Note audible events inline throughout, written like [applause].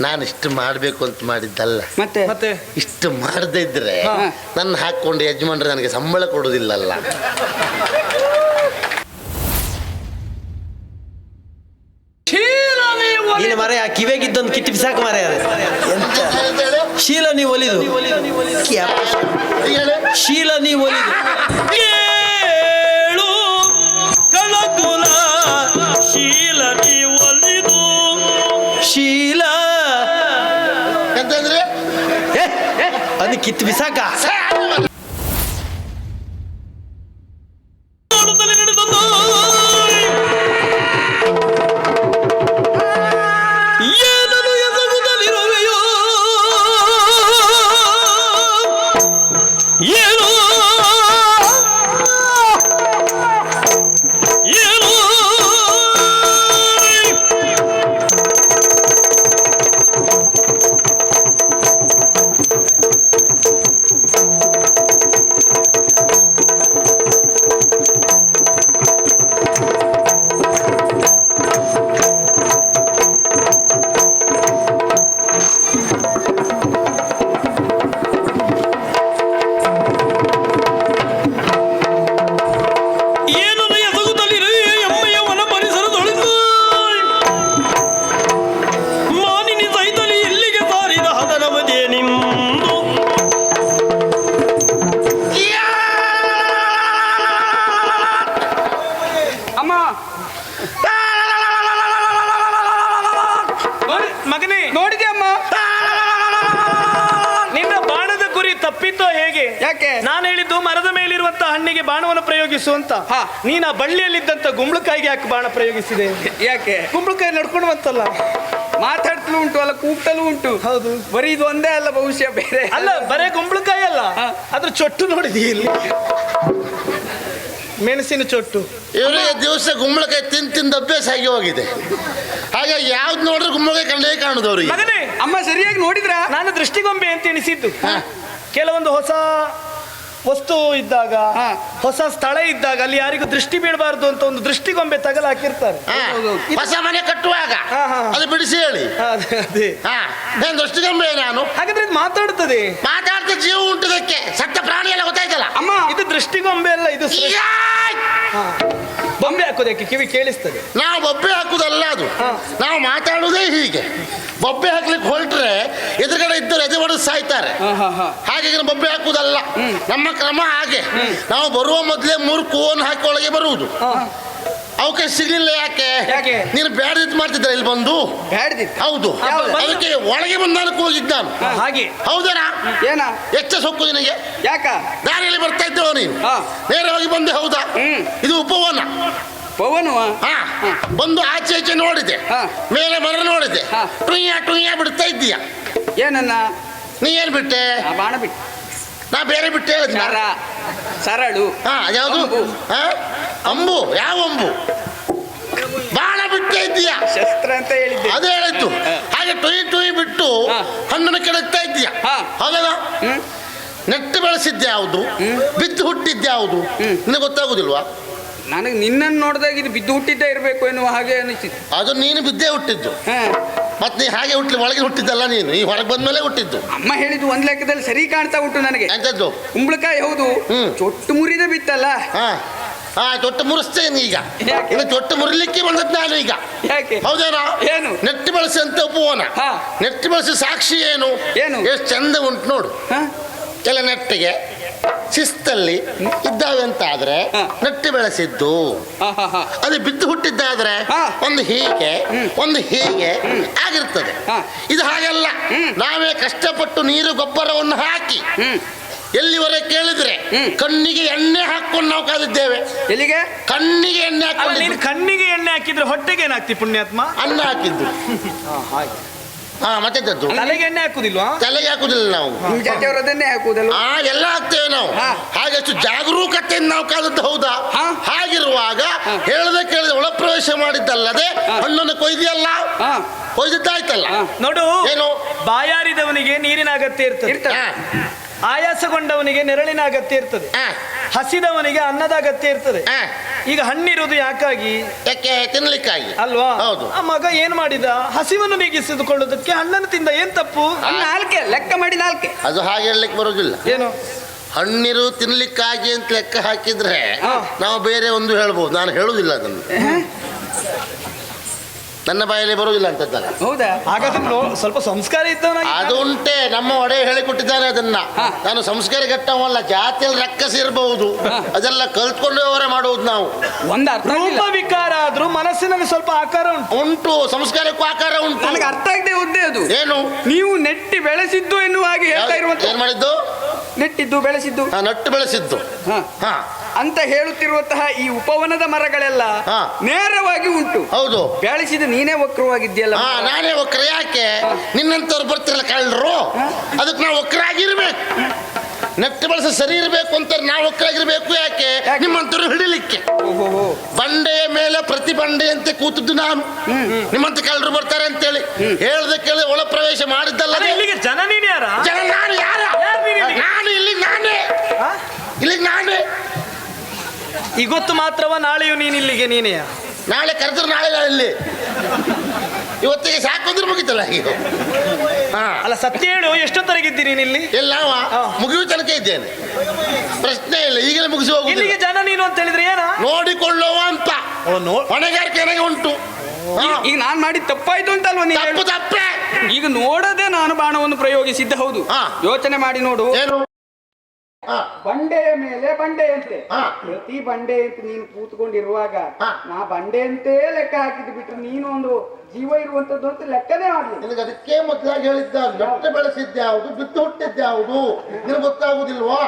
ನಾನು ಇಷ್ಟು ಮಾಡಬೇಕು ಅಂತ ಮಾಡಿದ್ದಲ್ಲ. ಮತ್ತೆ? ಮತ್ತೆ? ಇಷ್ಟು ಮಾಡದೇ ಇದ್ರೆ ಹಾ. ನನ್ನ ಹಾಕೊಂಡು ಯಜಮಾನ್ರೆ ನನಗೆ ಸಂಬಳ ಕೊಡೋದಿಲ್ಲಲ್ಲ ನೀನು ಮರೆ ಆ ಕಿವೆಗಿದ್ದೊಂದು ಕಿತ್ತು ಬಿಸಾಕ ಮರೆ ಎಂತ? ಶೀಲ ನೀ ಒಲಿದು. ಶೀಲ ನೀ ಒಲಿದು. ಅದು ಕಿತ್ತು ಮಗನೇ ನೋಡಿದೆ ಅಮ್ಮ? ನಿನ್ನ ಬಾಣದ ಗುರಿ ತಪ್ಪಿತ್ತೋ ಹೇಗೆ? ಯಾಕೆ? ನಾನು ಹೇಳಿದ್ದು ಮರದ ಮೇಲಿರುವಂತ ಹಣ್ಣಿಗೆ ಬಾಣವನ್ನು ಪ್ರಯೋಗಿಸು ಅಂತ. ಹಾ. ನೀನ ಬಳ್ಳಿಯಲ್ಲಿದ್ದಂತ ಗುಂಬಳಕಾಯಿಗೆ ಯಾಕೆ ಬಾಣ ಪ್ರಯೋಗಿಸಿದೆ? ಯಾಕೆ? ಗುಂಬಳಕಾಯಿ ನಡ್ಕೊಂಡು ಬಂತಲ್ಲ ಮಾತಾಡ್ತಲೂ ಉಂಟು ಅಲ್ಲ ಕೂಗ್ತಲೂ ಉಂಟು. ಹೌದು. ಬರೀ ಇದು ಒಂದೇ ಅಲ್ಲ ಭವಿಷ್ಯ ಬೇರೆ. ಅಲ್ಲ ಬರೇ ಗುಂಬಳಕಾಯಿ ಅಲ್ಲ. ಅದ್ರ ಚೊಟ್ಟು ನೋಡಿದಿ ಇಲ್ಲಿ? ಮೆಣಸಿನ ಚೊಟ್ಟು. ಇವರಿಗೆ ದಿವಸ ಗುಂಬಳಕಾಯಿ ತಿಂದು ತಿಂದು ಅಭ್ಯಾಸ ಆಗಿ ಹೋಗಿದೆ. ಹಾಗಾಗಿ ಯಾವ್ದು ನೋಡಿದ್ರೆ ಗುಮ್ಮಗೆ ಕಂಡೇ ಕಾಣುದು ಅವರಿಗೆ. ಮಗನೇ ಅಮ್ಮ ಸರಿಯಾಗಿ ನೋಡಿದ್ರ? ನಾನು ದೃಷ್ಟಿಗೊಂಬೆ ಅಂತ ಎಣಿಸಿದ್ದು. ಕೆಲವೊಂದು ಹೊಸ ವಸ್ತು ಇದ್ದಾಗ. ಹೊಸ ಸ್ಥಳ ಇದ್ದಾಗ ಅಲ್ಲಿ ಯಾರಿಗೂ ದೃಷ್ಟಿ ಬೀಳಬಾರ್ದು ಅಂತ ಒಂದು ದೃಷ್ಟಿಗೊಂಬೆ ತಗಲು ಹಾಕಿರ್ತಾರೆ ಹಾ. ಹೊಸ ಮನೆ ಕಟ್ಟುವಾಗ. ಅದು ಬಿಡಿಸಿ ಹೇಳಿ. ನಾನು ದೃಷ್ಟಿಗೊಂಬೆ ನಾನು? ಹಾಗಾದ್ರೆ ಇದು ಮಾತಾಡುತ್ತದೆ ಮಾತಾಡ್ತಾ ಜೀವ ಉಂಟದಕ್ಕೆ ಸತ್ತ ಪ್ರಾಣಿ ಎಲ್ಲ ಗೊತ್ತಾಯ್ತಲ್ಲ? ಅಮ್ಮ ಇದು ದೃಷ್ಟಿಗೊಂಬೆ ಅಲ್ಲ ಇದು. ಬೊಂಬೆ ಹಾಕೋದಕ್ಕೆ ಕಿವಿ ಕೇಳಿಸ್ತದೆ. ನಾವು ಬೊಬ್ಬೆ ಹಾಕುದಲ್ಲ ಅದು. ನಾವು ಮಾತಾಡುವುದೇ ಹೀಗೆ. ಬೊಬ್ಬೆ ಹಾಕ್ಲಿಕ್ಕೆ ಹೊರಟ್ರೆ ಎದುರುಗಡೆ ಇದ್ದರೆ ಎದೆ ಹೊಡೆದು ಸಾಯ್ತಾರೆ ಹಾಗಾಗಿ ನಾವು ಬೊಬ್ಬೆ ಹಾಕುದಲ್ಲ ನಮ್ಮ ಕ್ರಮ ಹಾಗೆ. ನಾವು ಬರುವ ಮೊದಲೇ ಮೂರು ಕೋನ್ ಹಾಕಿ ಒಳಗೆ ಬರುವುದು. ಅವಕಾಶ ಸಿಗ್ಲಿಲ್ಲ ಯಾಕೆ? ಯಾಕೆ? ನೀನು ಬ್ಯಾಡ್ದಿತ್ ಮಾಡ್ತಿದ್ರ ಇಲ್ಲಿ ಬಂದು? ಬ್ಯಾಡ್ದಿತ್ತು. ಹೌದು. ಯಾವ್ದು? ಅದಕ್ಕೆ ಒಳಗೆ ಬಂದಾನಕ್ಕೆ ಹೋಗಿದ್ದ ನಾನು. ಹಾ, ಹಾಗೆ. ಹೌದಾ ಏನ? ಎಚ್ಚ ಸೊಕ್ಕು ನಿನಗೆ. ಯಾಕ? ದಾರಿಯಲ್ಲಿ ಬರ್ತಾ ಇದ್ದೇವ ನೀನು. ಹಾ. ನೇರವಾಗಿ ಬಂದೆ ಹೌದಾ? ಹ್ಮ್. ಇದು ಉಪವನ. ಪವನು ಹಾ. ಬಂದು ಆಚೆ ಈಚೆ ನೋಡಿದೆ. ಹಾ. ಮೇಲೆ ಮರ ನೋಡಿದೆ. ಹಾ. ಟುಯ್ಯ ಟುಯ್ಯ ಬಿಡ್ತಾ ಇದ್ದೀಯ? ಏನನ್ನ? ನೀ ಏನ್ ಬಿಟ್ಟೆ? ಆ ಬಾಣ ಬಿಟ್ಟು. ನಾ ಬೇರೆ ಬಿಟ್ಟು ಹೇಳಿದ್ನ ಸರ ಸರಳು. ಹಾ ಯಾವುದು? ಅಂಬು. ಹಾ? ಅಂಬು ಯಾವ ಅಂಬು? ಬಾಣ ಬಿಟ್ಟೇ ಇದ್ದೀಯ? ಶಸ್ತ್ರ ಅಂತ ಹೇಳಿದ್ದೆ. ಅದೇ ಹೇಳಿತ್ತು ಹಾಗೆ ಟೊಯ್ ಟೊಯ್ ಬಿಟ್ಟು. ಹಣ್ಣನ್ನು ಕೆಡಕ್ತಾ ಇದ್ದೀಯ? ಹಾ. ಹೌದಲ್ಲ. ನೆಟ್ಟು ಬೆಳೆಸಿದ್ದೆ ಯಾವುದು? ಬಿದ್ದು ಹುಟ್ಟಿದ್ದೆ ಯಾವುದು? ನಿನಗೆ ಗೊತ್ತಾಗುದಿಲ್ವಾ? ನನಗೆ ನಿನ್ನನ್ನು ನೋಡಿದಾಗ ಇದು ಬಿದ್ದು ಹುಟ್ಟಿದ್ದೇ ಇರಬೇಕು ಎನ್ನುವ ಹಾಗೆ ಅನಿಸಿತು ಅದು ನೀನು ಬಿದ್ದೇ ಹುಟ್ಟಿದ್ದು. ಮತ್ತೆ ನೀ ಹಾಗೆ ಹುಟ್ಲಿ ಒಳಗೆ ಹುಟ್ಟಿದ್ದಲ್ಲ ನೀನು. ಈ ಹೊರಗೆ ಬಂದ್ಮೇಲೆ ಹುಟ್ಟಿದ್ದು. ಅಮ್ಮ ಹೇಳಿದ್ದು ಒಂದ್ ಲೆಕ್ಕದಲ್ಲಿ ಸರಿ ಕಾಣ್ತಾ ಉಂಟು ನನಗೆ. ಎಂತದ್ದು? ಕುಂಬಳಕಾಯಿ ಹೌದು. ಹ್ಮ್. ಚೊಟ್ಟು ಮುರಿದ ಬಿತ್ತಲ್ಲ? ಹಾ. ಹಾ ಚೊಟ್ಟು ಮುರಿಸ್ತೇನೆ ಈಗ. ಯಾಕೆ? ಇನ್ನು ಚೊಟ್ಟು ಮುರಿಲಿಕ್ಕೆ ಬಂದದ್ದು ನಾನು ಈಗ. ಯಾಕೆ? ಹೌದೇನಾ? ಏನು? ನೆಟ್ಟು ಬಳಸಿ ಅಂತ ಉಪವನ. ಹಾ. ನೆಟ್ಟು ಬಳಸಿ ಸಾಕ್ಷಿ ಏನು? ಏನು? ಎಷ್ಟು ಚಂದ ಉಂಟು ನೋಡು. ಹಾ? ಕೆಲ ನೆಟ್ಟಿಗೆ. ಶಿಸ್ತಲ್ಲಿ ಇದ್ದಾವೆ ಅಂತ ಆದ್ರೆ ನಟ್ಟಿ ಬೆಳೆಸಿದ್ದು. ಅದು ಬಿದ್ದು ಹುಟ್ಟಿದ್ದಾದ್ರೆ. ಒಂದು ಹೀಗೆ ಒಂದು ಹೀಗೆ ಆಗಿರ್ತದೆ. ಇದು ಹಾಗಲ್ಲ. ನಾವೇ ಕಷ್ಟಪಟ್ಟು ನೀರು ಗೊಬ್ಬರವನ್ನು ಹಾಕಿ ಎಲ್ಲಿವರೆಗೆ ಕೇಳಿದ್ರೆ ಕಣ್ಣಿಗೆ ಎಣ್ಣೆ ಹಾಕೊಂಡು ನಾವು ಕಾದಿದ್ದೇವೆ. ಎಲ್ಲಿಗೆ? ಕಣ್ಣಿಗೆ ಎಣ್ಣೆ ಹಾಕೊಂಡು ಕಣ್ಣಿಗೆ ಎಣ್ಣೆ ಹಾಕಿದ್ರೆ ಹೊಟ್ಟೆಗೆ ಏನಾಗ್ತಿ ಪುಣ್ಯಾತ್ಮ? ಅನ್ನ ಹಾಕಿದ್ದು. ಹಾ ಮತ್ತೆ ತದ್ದು ತಲೆಗೆ ಎಣ್ಣೆ ಹಾಕುದಿಲ್ವಾ? ತಲೆಗೆ ಹಾಕುದಿಲ್ಲ ನಾವು. ನಿಮ್ ಜಾತಿಯವರದನ್ನೇ ಹಾಕುವುದಲ್ಲ ಆ ಎಲ್ಲ ಹಾಕ್ತೇವೆ ನಾವು. ಹಾ. ಹಾಗೆ ಅಷ್ಟು ಜಾಗರೂಕತೆಯಿಂದ ನಾವು ಕಾದದ್ದು ಹೌದಾ? ಹಾ. ಹಾಗಿರುವಾಗ ಹೇಳದೆ ಕೇಳದೆ ಒಳಪ್ರವೇಶ ಮಾಡಿದ್ದಲ್ಲದೆ. ಹಣ್ಣನ್ನು ಕೊಯ್ದಿಯಲ್ಲ ಹಾ. ಕೊಯ್ದಿದ್ದಾಯ್ತಲ್ಲ? ನೋಡು ಏನು? ಬಾಯಾರಿದವನಿಗೆ ನೀರಿನ ಅಗತ್ಯ ಇರ್ತದೆ ಇರ್ತದೆ. ಹಾ. ಆಯಾಸಗೊಂಡವನಿಗೆ ನೆರಳಿನ ಅಗತ್ಯ ಇರ್ತದೆ. ಹಸಿದವನಿಗೆ ಅನ್ನದ ಅಗತ್ಯ ಇರ್ತದೆ. ಈಗ ಹಣ್ಣಿರುವುದು ಯಾಕಾಗಿ? ಯಾಕೆ? ತಿನ್ಲಿಕ್ಕಾಗಿ. ಅಲ್ವಾ? ಹೌದು. ಆ ಮಗ ಏನ್ ಮಾಡಿದ? ಹಸಿವನ್ನು ನೀಗಿಸಿದುಕೊಳ್ಳೋದಕ್ಕೆ ಹಣ್ಣನ್ನು ತಿಂದ. ಏನ್ ತಪ್ಪು? ನಾಲ್ಕೆ ಲೆಕ್ಕ ಮಾಡಿ ನಾಲ್ಕೆ. ಅದು ಹಾಗೆ ಹೇಳಲಿಕ್ಕೆ ಬರೋದಿಲ್ಲ ಏನು? ಹಣ್ಣಿರು ತಿನ್ಲಿಕ್ಕಾಗಿ ಅಂತ ಲೆಕ್ಕ ಹಾಕಿದ್ರೆ ನಾವು ಬೇರೆ ಒಂದು ಹೇಳ್ಬೋದು. ನಾನು ಹೇಳುದಿಲ್ಲ ಅದನ್ನು. ನನ್ನ ಬಾಯಲ್ಲಿ ಬರುವುದಿಲ್ಲ ಅಂತದ್ದಲ್ಲ ಹೌದಾ? ಹಾಗಾದ್ರೆ ನೋ- ಸ್ವಲ್ಪ ಸಂಸ್ಕಾರ ಇದ್ದವನಾಗಿ ಅದು ಉಂಟೆ ನಮ್ಮ ಒಡೆ ಹೇಳಿಕೊಟ್ಟಿದ್ದಾನೆ ಅದನ್ನ. ನಾನು ಸಂಸ್ಕಾರ ಘಟ್ಟವಲ್ಲ ಜಾತಿಯಲ್ಲಿ ರಕ್ಕಸ ಇರಬಹುದು. ಅದೆಲ್ಲ ಕಲ್ತ್ಕೊಂಡು ವ್ಯವಹಾರ ಮಾಡುವುದು ನಾವು. ಒಂದ್ ಅರ್ಥ ರೂಪ. ವಿಕಾರ ಆದ್ರೂ ಮನಸ್ಸಿನಲ್ಲಿ ಸ್ವಲ್ಪ ಆಕಾರ ಉಂಟು. ಉಂಟು ಸಂಸ್ಕಾರಕ್ಕೂ ಆಕಾರ ಉಂಟು. ನನಗೆ ಅರ್ಥ ಆಗದೆ ಹುದ್ದೆ ಅದು. ಏನು? ನೀವು ನೆಟ್ಟಿ ಬೆಳೆಸಿದ್ದು ಎನ್ನುವ ಹಾಗೆ ಹೇಳ್ತಾ ಇರುವಂತ ಏನ್ ಮಾಡಿದ್ದು? ನೆಟ್ಟಿದ್ದು ಬೆಳೆಸಿದ್ದು. ಆ, ನಟ್ಟು ಬೆಳೆಸಿದ್ದು. ಹ. ಹಾ. ಅಂತ ಹೇಳುತ್ತಿರುವಂತಹ ಈ ಉಪವನದ ಮರಗಳೆಲ್ಲ ಹಾ. ನೇರವಾಗಿ ಉಂಟು. ಹೌದು. ಬೆಳೆಸಿದ ನೀನೇ ವಕ್ರವಾಗಿದ್ಯಲ್ಲ ಹಾ ನಾನೇ ಒಕ್ರ ಯಾಕೆ? ನಿನ್ನಂತವ್ರು ಬರ್ತಿರಲ್ಲ ಕಳ್ಳರು. ಅದಕ್ಕೆ ನಾವು ಒಕ್ರಾಗಿರ್ಬೇಕು ನೆಟ್ಟು ಬಳಸ ಸರಿ ಇರಬೇಕು ಅಂತ ನಾವು ಒಕ್ರಾಗಿರ್ಬೇಕು ಯಾಕೆ? ಯಾಕೆ? ನಿಮ್ಮಂತರು ಹಿಡಿಲಿಕ್ಕೆ. ಓಹೋ. ಬಂಡೆಯ ಮೇಲೆ ಪ್ರತಿ ಬಂಡೆಯಂತೆ ಕೂತಿದ್ದು ನಾನು. ನಿಮ್ಮಂತ ಕಳ್ಳರು ಬರ್ತಾರೆ ಅಂತೇಳಿ. ಹೇಳದ ಕೇಳಿ ಒಳ ಪ್ರವೇಶ ಮಾಡಿದ್ದಲ್ಲ ಅಲ್ಲ, ಇಲ್ಲಿಗೆ ಜನ ನೀನ್ ಯಾರ? ಜನ ನಾನು ಯಾರ? ಯಾರ್ ನೀನು ಇಲ್ಲಿ? ನಾನು ಇಲ್ಲಿ ನಾನೇ. ಇಲ್ಲಿ ನಾನೇ. ಇವತ್ತು ಮಾತ್ರವ ನಾಳೆಯೂ ನೀನು ಇಲ್ಲಿಗೆ ನೀನೆಯ? ನಾಳೆ ಕರೆದ್ರೆ ನಾಳೆ ನಾನು ಇಲ್ಲಿ. ಇವತ್ತಿಗೆ ಸಾಕಂದ್ರೆ ಮುಗಿತಲ್ಲ ಈಗ. ಹಾ. ಅಲ್ಲ ಸತ್ಯ ಹೇಳು ಎಷ್ಟೊತ್ತರಗಿದ್ದಿ ನೀನು ಇಲ್ಲಿ? ಅವ ಹಾ. ಮುಗಿಯುವ ತನಕ ಇದ್ದೇನೆ. ಪ್ರಶ್ನೆ ಇಲ್ಲ ಈಗಲೇ ಮುಗಿಸಿ ಹೋಗಿ ಇಲ್ಲಿಗೆ ಜನ ನೀನು ಅಂತ ಹೇಳಿದ್ರೆ ಏನ? ನೋಡಿಕೊಳ್ಳುವ ಅಂತ. ಓ ನೋ ಹೊಣೆಗಾರಿಕೆ ನನಗೆ ಉಂಟು. ಹಾ. ಈಗ ನಾನ್ ಮಾಡಿದ ತಪ್ಪಾಯ್ತು ಅಂತಲ್ವ ನೀನು ತಪ್ಪು ತಪ್ಪೆ. ಈಗ ನೋಡದೆ ನಾನು ಬಾಣವನ್ನು ಪ್ರಯೋಗಿಸಿದ್ದ ಹೌದು. ಹಾ. ಯೋಚನೆ ಮಾಡಿ ನೋಡು. ಏನು? ಬಂಡೆಯ ಮೇಲೆ ಬಂಡೆಯಂತೆ. ಹಾ. ಪ್ರತಿ ಬಂಡೆ ಅಂತ ನೀನು ಕೂತ್ಕೊಂಡಿರುವಾಗ ನಾ ಬಂಡೆಯಂತೆ ಲೆಕ್ಕ ಹಾಕಿದ್ದು ಬಿಟ್ರೆ ನೀನು ಒಂದು ಜೀವ ಇರುವಂತದ್ದು ಅಂತ ಲೆಕ್ಕನೇ ಮಾಡಲಿ ನಿನಗೆ ಅದಕ್ಕೆ ಮೊದಲಾಗಿ ಹೇಳಿದ್ದ ನಟ್ಟು ಬೆಳೆಸಿದ್ದ್ಯಾವುದು ಬಿದ್ದು ಹುಟ್ಟಿದ್ದ್ಯಾವುದು ನಿನಗೆ ಗೊತ್ತಾಗುದಿಲ್ವಾ?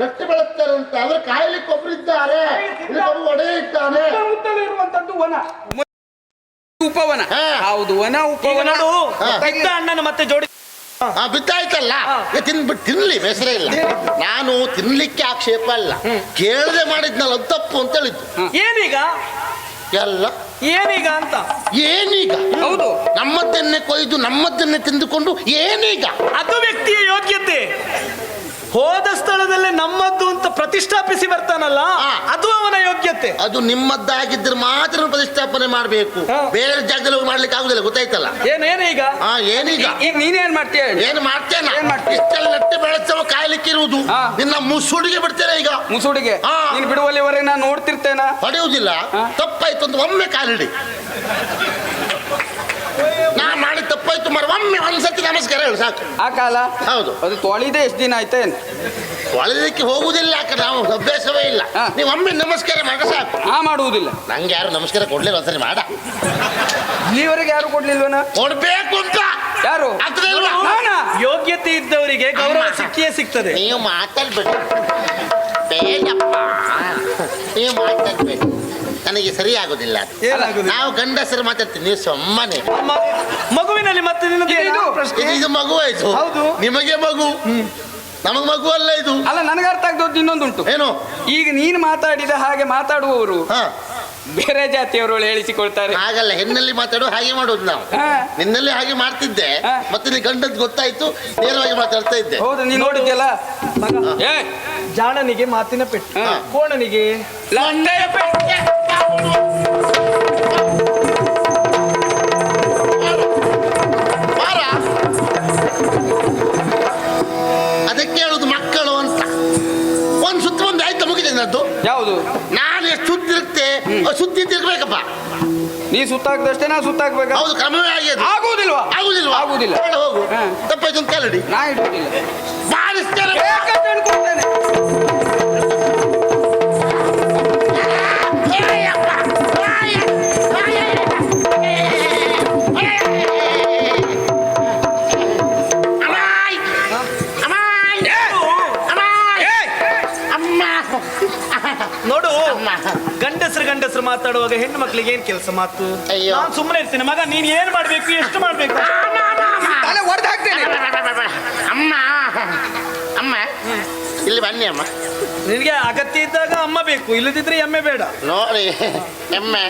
ನಟ್ಟು ಬೆಳೆಸ್ತಾರೆ ಅಂತ ಆದ್ರೆ ಕಾಯ್ಲಿಕ್ಕೆ ಒಬ್ಬರಿದ್ದಾರೆ ಇದ್ದಾರೆ. ಒಡೆಯ ಇದ್ದಾನೆ. ಇರುವಂತದ್ದು ವನ. ಉಪವನ. ಹೌದು ವನ ಉಪವನ. ಅಣ್ಣನ ಮತ್ತೆ ಜೋಡಿ ಆ ಬಿದ್ದಾಯ್ತಲ್ಲ? ತಿನ್ಬಿಟ್ಟು ತಿನ್ಲಿ ಬೇಸರ ಇಲ್ಲ. ನಾನು ತಿನ್ಲಿಕ್ಕೆ ಆಕ್ಷೇಪ ಅಲ್ಲ ಕೇಳದೆ ಮಾಡಿದ್ನಲ್ಲ ಅದು ತಪ್ಪು ಅಂತ ಹೇಳಿದ್ದು. ಏನೀಗ? ಎಲ್ಲ. ಏನೀಗ ಅಂತ? ಏನೀಗ? ಹೌದು. ನಮ್ಮದನ್ನೇ ಕೊಯ್ದು ನಮ್ಮದನ್ನೇ ತಿಂದುಕೊಂಡು ಏನೀಗ? ಅದು ವ್ಯಕ್ತಿಯ ಯೋಗ್ಯತೆ. ಹೋದ ಸ್ಥಳದಲ್ಲೇ ನಮ್ಮದ್ದು ಅಂತ ಪ್ರತಿಷ್ಠಾಪಿಸಿ ಬರ್ತಾನಲ್ಲ. ಅದು ಅವನ ಯೋಗ್ಯತೆ. ಅದು ನಿಮ್ಮದ್ದಾಗಿದ್ರೆ ಮಾತ್ರ ಪ್ರತಿಷ್ಠಾಪನೆ ಮಾಡಬೇಕು. ಬೇರೆ ಜಾಗದಲ್ಲಿ ಹೋಗಿ ಮಾಡ್ಲಿಕ್ಕೆ ಆಗುದಿಲ್ಲ ಗೊತ್ತಾಯ್ತಲ್ಲ? ಏನೇನೀಗ ಹಾ ಏನೀಗ? ಈಗ ನೀನೇನ್ ಮಾಡ್ತೀಯ ಹೇಳು? ಏನು ಮಾಡ್ತೇನ? ಏನ್ ಮಾಡ್ತೀಯ? ಇಷ್ಟೆಲ್ಲ ನೆಟ್ಟು ಬೆಳೆಸವ ಕಾಯ್ಲಿಕ್ಕೆ ಇರುವುದು ಹಾ. ನಿನ್ನ ಮುಸುಡಿಗೆ ಬಿಡ್ತೇನೆ ಈಗ. ಮುಸುಡಿಗೆ? ಹಾ. ನೀನು ಬಿಡುವಲ್ಲಿವರೆಗೆ ನಾನು ನೋಡ್ತಿರ್ತೇನ? ಪಡೆಯುವುದಿಲ್ಲ. ತಪ್ಪಾಯ್ತು ಅಂತ ಒಮ್ಮೆ ಕಾಲಿಡಿ. ನಾ ತಪ್ಪಾಯ್ತು ಮರ ಒಮ್ಮೆ ಒಂದ್ಸತಿ ನಮಸ್ಕಾರ ಹೇಳು ಸಾಕು. ಆ ಕಾಲ? ಹೌದು. ಅದು ತೊಳಿದೆ ಎಷ್ಟು ದಿನ ಆಯ್ತೇನ್ ತೊಳೆದಕ್ಕೆ ಹೋಗುದಿಲ್ಲ ಅಕ್ಕ ನಾವು ಅಭ್ಯಾಸವೇ ಇಲ್ಲ. ಹಾ. ನೀವು ಒಮ್ಮೆ ನಮಸ್ಕಾರ ಮಾಡ ಸಾಕು. ಆ ಮಾಡುವುದಿಲ್ಲ. ನಂಗೆ ಯಾರು ನಮಸ್ಕಾರ ಕೊಡ್ಲಿಲ್ಲ ಒಂದ್ಸರಿ ಮಾಡ. ಇಲ್ಲಿವರೆಗೆ ಯಾರು ಕೊಡ್ಲಿಲ್ವನ? ಕೊಡ್ಬೇಕು ಅಂತ. ಯಾರು? ನಾನಾ? ಯೋಗ್ಯತೆ ಇದ್ದವರಿಗೆ ಗೌರವ. ಸಿಕ್ಕಿಯೇ ಸಿಗ್ತದೆ. ನೀವು ಮಾತಾಡ್ಬೇಕು ಬೇಡಪ್ಪ. ನೀವು ಮಾತಾಡ್ಬೇಕು ನನಗೆ ಸರಿ ಆಗುದಿಲ್ಲ ಅದು. ಏನಾಗುದಿಲ್ಲ? ನಾವು ಗಂಡಸರು ಮಾತಾಡ್ತೀವಿ ನೀವು ಸುಮ್ಮನೆ. ಮಗುವಿನಲ್ಲಿ ಮತ್ತೆ ನಿನ್ನದು ಇದು- ಏನು ಇದು ಪ್ರಶ್ನೆ? ಇದು ಇದು ಮಗು ಆಯ್ತು ಹೌದು. ನಿಮಗೆ ಮಗು. ನಮಗ್ ಮಗು ಅಲ್ಲ ಇದು. ಅಲ್ಲ ನನಗೆ ಅರ್ಥ ಆಗ್ತದ ಇನ್ನೊಂದುಂಟು. ಏನು? ಈಗ ನೀನು ಮಾತಾಡಿದ ಹಾಗೆ ಮಾತಾಡುವವರು ಹಾ. ಬೇರೆ ಜಾತಿಯವರು ಹೇಳಿಸಿಕೊಳ್ತಾರೆ. ಹಾಗಲ್ಲ ಹೆಣ್ಣಲ್ಲಿ ಮಾತಾಡೋ ಹಾಗೆ ಮಾಡೋದು ನಾವು. ಹಾ. ನಿನ್ನಲ್ಲಿ ಹಾಗೆ ಮಾಡ್ತಿದ್ದೆ ಹಾ. ಮತ್ತೆ ನೀ ಗಂಡದ್ ಗೊತ್ತಾಯ್ತು ನೇರವಾಗಿ ಮಾತಾಡ್ತಾ ಇದ್ದೆ. ಹೌದು ನೀನು ನೋಡಿದ್ಯಲ್ಲ? ಮಗ. ಏ. ಜಾಣನಿಗೆ ಮಾತಿನ ಪೆಟ್ಟು ಹಾ. ಕೋಣನಿಗೆ ಲಂಡೆಯ ಪೆಟ್ಟಿಗೆ. ಅದಕ್ಕೆ ಹೇಳುದು ಮಕ್ಕಳು ಅಂತ. ಒಂದು ಸುತ್ತ ಒಂದು ಆಯ್ತಾ ಮುಗಿದೆ ನನ್ನದು ಯಾವುದು? ನಾನು ಎಷ್ಟು ಸುತ್ತಿರುತ್ತೆ ಸುತ್ತಿ ತಿರ್ಗ್ಬೇಕಪ್ಪ ನೀ ಸುತ್ತಾಕ್ದಷ್ಟೇ ನಾ ಸುತ್ತಾಕ್ಬೇಕಾ? ಹೌದು ಕ್ರಮವೇ ಆಗಿದೆ ಆಗುವುದಿಲ್ವಾ ಆಗುದಿಲ್ವಾ? ಆಗುದಿಲ್ಲ. ಬೇಡ ಹೋಗು. ತಪ್ಪಾಯ್ತು ಅಂತ ಕಾಲಡಿ ನಾ ಇಡುವುದಿಲ್ಲ ಬಾರಿಸ್ತೇನೆ. [laughs] ನೋಡು ಗಂಡಸರು ಗಂಡಸರು ಮಾತಾಡುವಾಗ ಹೆಣ್ಣು ಮಕ್ಳಿಗೆ ಏನ್ ಕೆಲಸ ಮಾತು? ಅಯ್ಯೋ. ನಾನು ಸುಮ್ಮನೆ ಇರ್ತೀನಿ ಮಗ ನೀನ್ ಏನ್ ಮಾಡ್ಬೇಕು ಎಷ್ಟು ಮಾಡ್ಬೇಕು? ತಲೆ ಹೊಡೆದು ಹಾಕ್ತೇನೆ. ಅಮ್ಮ ಅಮ್ಮ ಇಲ್ಲಿ ಬನ್ನಿ ಅಮ್ಮ. ನಿನಗೆ ಅಗತ್ಯ ಇದ್ದಾಗ ಅಮ್ಮ ಬೇಕು ಇಲ್ಲದಿದ್ರೆ ಎಮ್ಮೆ ಬೇಡ. ನೋಡಿ ಎಮ್ಮೆ.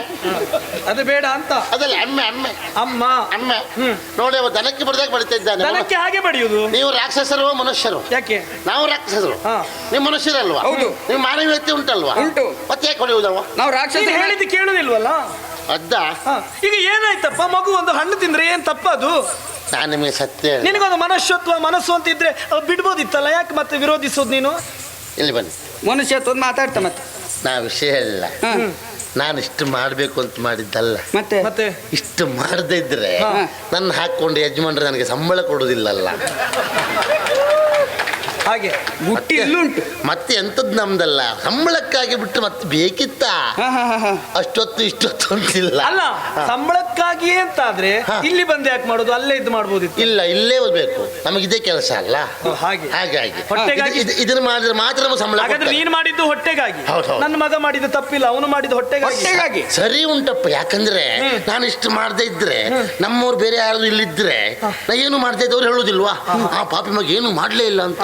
ಅದು ಬೇಡ ಅಂತ. ಅದಲ್ಲ ಎಮ್ಮೆ ಎಮ್ಮೆ. ಅಮ್ಮ. ಎಮ್ಮೆ. ನೋಡಿ ಅವ ದನಕ್ಕೆ ಬಡದಾಗ ಬಡಿತಾ ಇದ್ದಾನೆ ದನಕ್ಕೆ ಹಾಗೆ ಬಡಿಯುದು? ನೀವು ರಾಕ್ಷಸರು ಮನುಷ್ಯರು. ಯಾಕೆ? ನಾವು ರಾಕ್ಷಸರು. ಹಾ. ನೀವು ಮನುಷ್ಯರಲ್ವಾ? ಹೌದು. ನೀವು ಮಾನವೀಯತೆ ಉಂಟಲ್ವಾ? ಉಂಟು. ಮತ್ತೆ ಯಾಕೆ ಹೊಡೆಯುವುದವ ನಾವು ರಾಕ್ಷಸರು ರಾಕ್ಷಸ ಹೇಳಿದ್ದು ಕೇಳುದಿಲ್ವಲ್ಲ? ಅದ್ದ? ಈಗ ಏನಾಯ್ತಪ್ಪ? ಮಗು ಒಂದು ಹಣ್ಣು ತಿಂದ್ರೆ ಏನ್ ತಪ್ಪದು? ನಾನು ನಿಮಗೆ ಸತ್ಯ ನಿನಗೊಂದು ಮನುಷ್ಯತ್ವ ಮನಸ್ಸು ಅಂತ ಇದ್ರೆ ಅದು ಬಿಡ್ಬೋದಿತ್ತಲ್ಲ? ಯಾಕೆ ಮತ್ತೆ ವಿರೋಧಿಸೋದು ನೀನು? ಇಲ್ಲಿ ಬನ್ನಿ. ಮನುಷ್ಯ ತಂದು ಮಾತಾಡ್ತ ಮತ್ತೆ. ನಾ ವಿಷಯ ಇಲ್ಲ. ನಾನು ಇಷ್ಟು ಮಾಡಬೇಕು ಅಂತ ಮಾಡಿದ್ದಲ್ಲ. ಮತ್ತೆ? ಮತ್ತೆ? ಇಷ್ಟು ಮಾಡದೇ ಇದ್ರೆ ನನ್ನ ಹಾಕೊಂಡು ಯಜಮಾನ್ರು ನನಗೆ ಸಂಬಳ ಕೊಡೋದಿಲ್ಲಲ್ಲ ಹಾಗೆ ಗುಟ್ಟಿ ಇಲ್ಲುಂಟು. ಮತ್ತೆ ಎಂತದ್ ನಮ್ದಲ್ಲ? ಸಂಬಳಕ್ಕಾಗಿ ಬಿಟ್ಟು ಮತ್ತೆ ಬೇಕಿತ್ತಾ? ಅಷ್ಟೊತ್ತು ಇಷ್ಟೊತ್ತು ಅಂತಿಲ್ಲ. ಅಲ್ಲ ಸಂಬಳಕ್ಕಾಗಿ ಅಂತ ಆದ್ರೆ ಇಲ್ಲಿ ಬಂದು ಯಾಕೆ ಮಾಡೋದು? ಅಲ್ಲೇ ಇದು ಮಾಡ್ಬೋದು ಇಲ್ಲ ಇಲ್ಲೇ ಓದ್ಬೇಕು. ನಮಗೆ ಇದೇ ಕೆಲಸ ಅಲ್ಲ? ಹಾಗೆ. ಹಾಗಾಗಿ ಹೊಟ್ಟೆಗಾಗಿ- ಇದು- ಇದು- ಇದನ್ನ ಮಾಡಿದ್ರೆ ಮಾತ್ರ ಸಂಬಳ ಹಾಗಾದ್ರೆ ಕೊಡ್ತಾರೆ. ನೀನು ಮಾಡಿದ್ದು ಹೊಟ್ಟೆಗಾಗಿ? ಹೌದು, ಹೌದು. ನನ್ನ ಮಗ ಮಾಡಿದ್ದು ತಪ್ಪಿಲ್ಲ ಅವನು ಮಾಡಿದ ಹೊಟ್ಟೆಗಾಗಿ? ಹೊಟ್ಟೆಗಾಗಿ. ಸರಿ ಉಂಟಪ್ಪ ಯಾಕಂದ್ರೆ ನಾನು ಇಷ್ಟು ಮಾಡದೆ ಇದ್ರೆ ನಮ್ಮವ್ರು ಬೇರೆ ಯಾರು ಇಲ್ಲಿದ್ರೆ ನಾ ಏನು ಮಾಡ್ತಾ ಇದ್ದವ್ರು ಹೇಳುದಿಲ್ವಾ? ಆ ಪಾಪಿ ಮಗ ಏನು ಮಾಡ್ಲೇ ಇಲ್ಲ ಅಂತ.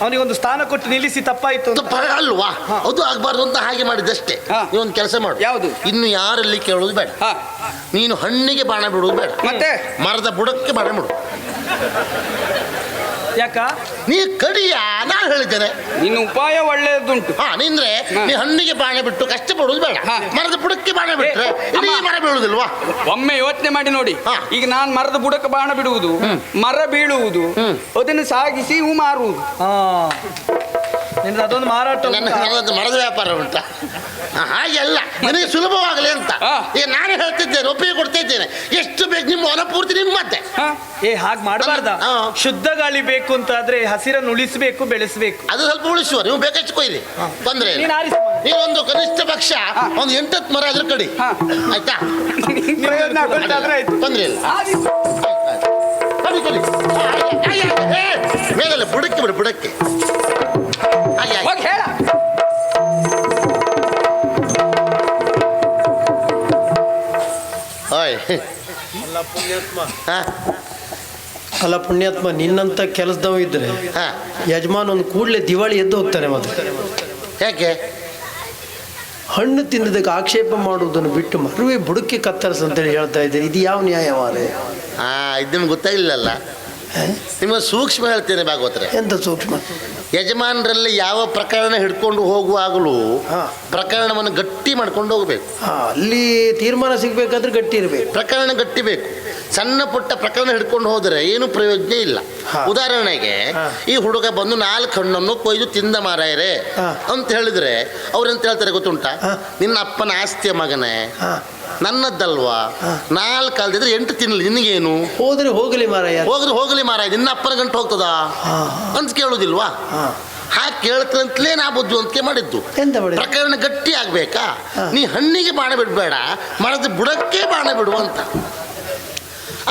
ಅವನಿಗೊಂದು ಸ್ಥಾನ ಕೊಟ್ಟು ನಿಲ್ಲಿಸಿ ತಪ್ಪಾಯ್ತು ಅಂತ. ತಪ್ಪ ಅಲ್ವಾ? ಅದು ಆಗ್ಬಾರ್ದು ಅಂತ ಹಾಗೆ ಮಾಡಿದ್ದಷ್ಟೇ. ಹಾ. ನೀವೊಂದು ಕೆಲಸ ಮಾಡು. ಯಾವುದು? ಇನ್ನು ಯಾರಲ್ಲಿ ಕೇಳೋದು ಬೇಡ. ಹಾ. ನೀನು ಹಣ್ಣಿಗೆ ಬಾಣ ಬಿಡುವುದು ಬೇಡ. ಮತ್ತೆ? ಮರದ ಬುಡಕ್ಕೆ ಬಾಣ ಬಿಡು. ಯಾಕ? ನೀ ಕಡಿಯ ನಾನು ಹೇಳಿದ್ದೇನೆ. ನಿನ್ನ ಉಪಾಯ ಒಳ್ಳೆಯದುಂಟು. ಹಾ ನಿಂದ್ರೆ. ನೀ ಹಣ್ಣಿಗೆ ಬಾಣೆ ಬಿಟ್ಟು ಕಷ್ಟ ಪಡುವುದು ಬೇಡ. ಮರದ ಬುಡಕ್ಕೆ ಬಾಣೆ ಬಿಟ್ರೆ ಏ, ಇಡೀ. ಮರ ಬೀಳುವುದಿಲ್ವಾ? ಒಮ್ಮೆ ಯೋಚನೆ ಮಾಡಿ ನೋಡಿ. ಈಗ ನಾನು ಮರದ ಬುಡಕ್ಕೆ ಬಾಣ ಬಿಡುವುದು ಮರ ಬೀಳುವುದು. ಅದನ್ನು ಸಾಗಿಸಿ ಹೂ ಮಾರುವುದು. ಹಾ. ಅದೊಂದು ಮಾರಾಟ ಮರದ ವ್ಯಾಪಾರ ಉಂಟ. ಹಾಗೆ ಅಲ್ಲ ನನಗೆ ಸುಲಭವಾಗಲಿ ಅಂತ. ಈಗ ನಾನೇ ಹೇಳ್ತಿದ್ದೇನೆ ಒಪ್ಪಿಗೆ ಕೊಡ್ತಿದ್ದೇನೆ. ಎಷ್ಟು ಬೇಕು ನಿಮ್ಮ ಹೊಲ ಪೂರ್ತಿ ನಿಮ್ಮ ಮತ್ತೆ ಏ ಹಾಗೆ ಮಾಡಬಾರ್ದ. ಹಾ. ಶುದ್ಧ ಗಾಳಿ ಬೇಕು ಅಂತ ಆದ್ರೆ ಹಸಿರನ್ನು ಉಳಿಸಬೇಕು ಬೆಳೆಸಬೇಕು. ಅದು ಸ್ವಲ್ಪ ಉಳಿಸುವ. ನೀವು ಬೇಕಷ್ಟು ಕೊಯ್ಲಿ. ತೊಂದ್ರೆ ಇಲ್ಲ. ನೀನು ಒಂದು ನೀವೊಂದು ಕನಿಷ್ಠ ಪಕ್ಷ ಒಂದು ಎಂಟತ್ತು ಮರ ಆದ್ರೂ ಕಡಿ. ಹಾ. ಆಯ್ತಾ? ಪ್ರಯೋಜನ ಆಗೋದಾದ್ರೆ ಆಯ್ತು. ತೊಂದ್ರೆ ಇಲ್ಲ. ಕಡಿ ಕಡಿ. ಆಯ್, ಆಯ್, ಆಯ್, ಏ, ಮೇಲಲ್ಲ ಬುಡಕ್ಕೆ ಬಿಡು ಬುಡಕ್ಕೆ. ಹೋಗಿ ಹೇಳ. ಹಾ? ಅಲ್ಲ ಪುಣ್ಯಾತ್ಮ ನಿನ್ನಂತ ಕೆಲಸದವ ಇದ್ರೆ ಹಾ. ಯಜಮಾನ್ ಒಂದು ಕೂಡಲೇ ದಿವಾಳಿ ಎದ್ದು ಹೋಗ್ತಾನೆ ಮತ್ತೆ ಯಾಕೆ? ಹಣ್ಣು ತಿಂದದಕ್ಕೆ ಆಕ್ಷೇಪ ಮಾಡುವುದನ್ನು ಬಿಟ್ಟು ಮರುವೆ ಬುಡಕ್ಕೆ ಕತ್ತರಿಸ ಅಂತೇಳಿ ಹೇಳ್ತಾ ಇದ್ದೀರಿ. ಇದು ಯಾವ ನ್ಯಾಯವಾದ ಹಾ ಇದು ನಿಮ್ಗೆ ಗೊತ್ತಾಗಿಲ್ಲಲ್ಲ ನಿಮ್ಮ ಸೂಕ್ಷ್ಮ ಹೇಳ್ತೇನೆ ಭಾಗವತ್ರೆ ಎಂತ ಸೂಕ್ಷ್ಮ? ಯಜಮಾನರಲ್ಲಿ ಯಾವ ಪ್ರಕರಣ ಹಿಡ್ಕೊಂಡು ಹೋಗುವಾಗಲೂ ಪ್ರಕರಣವನ್ನು ಗಟ್ಟಿ ಮಾಡ್ಕೊಂಡು ಹೋಗಬೇಕು. ಅಲ್ಲಿ ತೀರ್ಮಾನ ಸಿಗಬೇಕಾದ್ರೆ ಗಟ್ಟಿ ಇರಬೇಕು. ಪ್ರಕರಣ ಗಟ್ಟಿ ಬೇಕು. ಸಣ್ಣ ಪುಟ್ಟ ಪ್ರಕರಣ ಹಿಡ್ಕೊಂಡು ಹೋದರೆ ಏನು ಪ್ರಯೋಜನ ಇಲ್ಲ. ಉದಾಹರಣೆಗೆ ಈ ಹುಡುಗ ಬಂದು ನಾಲ್ಕು ಹಣ್ಣನ್ನು ಕೊಯ್ದು ತಿಂದ ಮಾರಾಯರೆ ಅಂತ ಹೇಳಿದ್ರೆ ಅವ್ರೆಂತ ಹೇಳ್ತಾರೆ ಗೊತ್ತುಂಟಾ. ನಿನ್ನ ಅಪ್ಪನ ಆಸ್ತಿಯ ಮಗನೇ. ನನ್ನದ್ದಲ್ವಾ? ನಾಲ್ಕು ಕಾಲದಿದ್ರೆ ಎಂಟು ತಿನ್ನಲಿ ನಿನಗೇನು? ಹೋದ್ರೆ ಹೋಗಲಿ ಮಾರಾಯ. ಹೋದ್ರೆ ಹೋಗಲಿ ಮಾರಾಯ ನಿನ್ನ ಅಪ್ಪನ ಗಂಟು ಹೋಗ್ತದ. ಅಂತ ಕೇಳುದಿಲ್ವಾ? ಹಾ. ಹಾಗೆ ಕೇಳ್ತಂತಲೇ ನಾ ಬುದ್ಧಿವಂತಿಕೆ ಮಾಡಿದ್ದು. ಎಂತ ಮಾಡಿದ್ದು? ಪ್ರಕರಣ ಗಟ್ಟಿ ಆಗ್ಬೇಕಾ. ನೀ ಹಣ್ಣಿಗೆ ಬಾಣ ಬಿಡಬೇಡ ಮರದ ಬುಡಕ್ಕೆ ಬಾಣ ಬಿಡು ಅಂತ.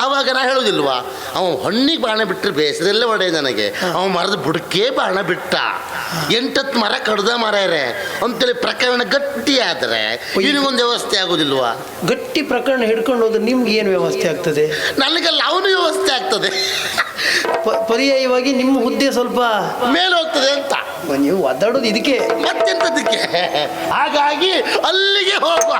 ಆವಾಗ ನಾ ಹೇಳೋದಿಲ್ವಾ ಅವ ಹಣ್ಣಿಗೆ ಬಾಣ ಬಿಟ್ಟರೆ ಬೇಸರಲ್ಲೇ ಒಡೆ ನನಗೆ. ಅವ ಮರದ ಬುಡಕ್ಕೆ ಬಾಣ ಬಿಟ್ಟ. ಎಂಟತ್ತು ಮರ ಕಡ್ದ ಮರ್ಯಾರೆ ಅಂತೇಳಿ ಪ್ರಕರಣ ಗಟ್ಟಿ ಆದ್ರೆ ನಿನಗೊಂದು ವ್ಯವಸ್ಥೆ ಆಗುದಿಲ್ವಾ? ಗಟ್ಟಿ ಪ್ರಕರಣ ಹಿಡ್ಕೊಂಡು ಹೋದ್ರೆ ನಿಮ್ಗೆ ಏನು ವ್ಯವಸ್ಥೆ ಆಗ್ತದೆ? ನನಗೆಲ್ಲ ಅವನು ವ್ಯವಸ್ಥೆ ಆಗ್ತದೆ. ಪರ್ಯಾಯವಾಗಿ ನಿಮ್ಮ ಹುದ್ದೆ ಸ್ವಲ್ಪ ಮೇಲೆ ಹೋಗ್ತದೆ ಅಂತ. ನೀವು ಒದ್ದಾಡೋದು ಇದಕ್ಕೆ. ಮತ್ತೆಂತದಕ್ಕೆ? ಹಾಗಾಗಿ ಅಲ್ಲಿಗೆ ಹೋಗುವ.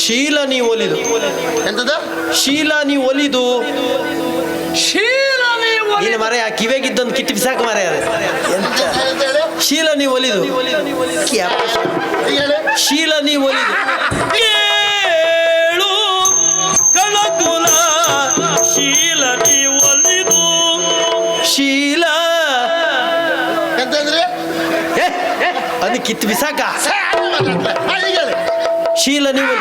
ಶೀಲ ನೀ ಒಲಿದು ಎಂತದ ಶೀಲ ನೀ ಒಲಿದು ಶೀಲ ನೀವು ನೀನು ಮರ ಆ ಕಿವಿಯಾಗಿದ್ದೊಂದು ಕಿತ್ತು ಬಿಸಾಕ ಮಾರಾಯ ಎಂತ ಶೀಲ ನೀ ಒಲಿದು ಶೀಲ ನೀ ಒಲಿದು ಕೇಳು ಕಳಕುಲ ಶೀಲ ನೀ ಒಲಿದು ಶೀಲ ಎಂತಂದ್ರೆ ಅದು ಕಿತ್ತು ಬಿಸಾಕ ಶೀಲ ನೀವು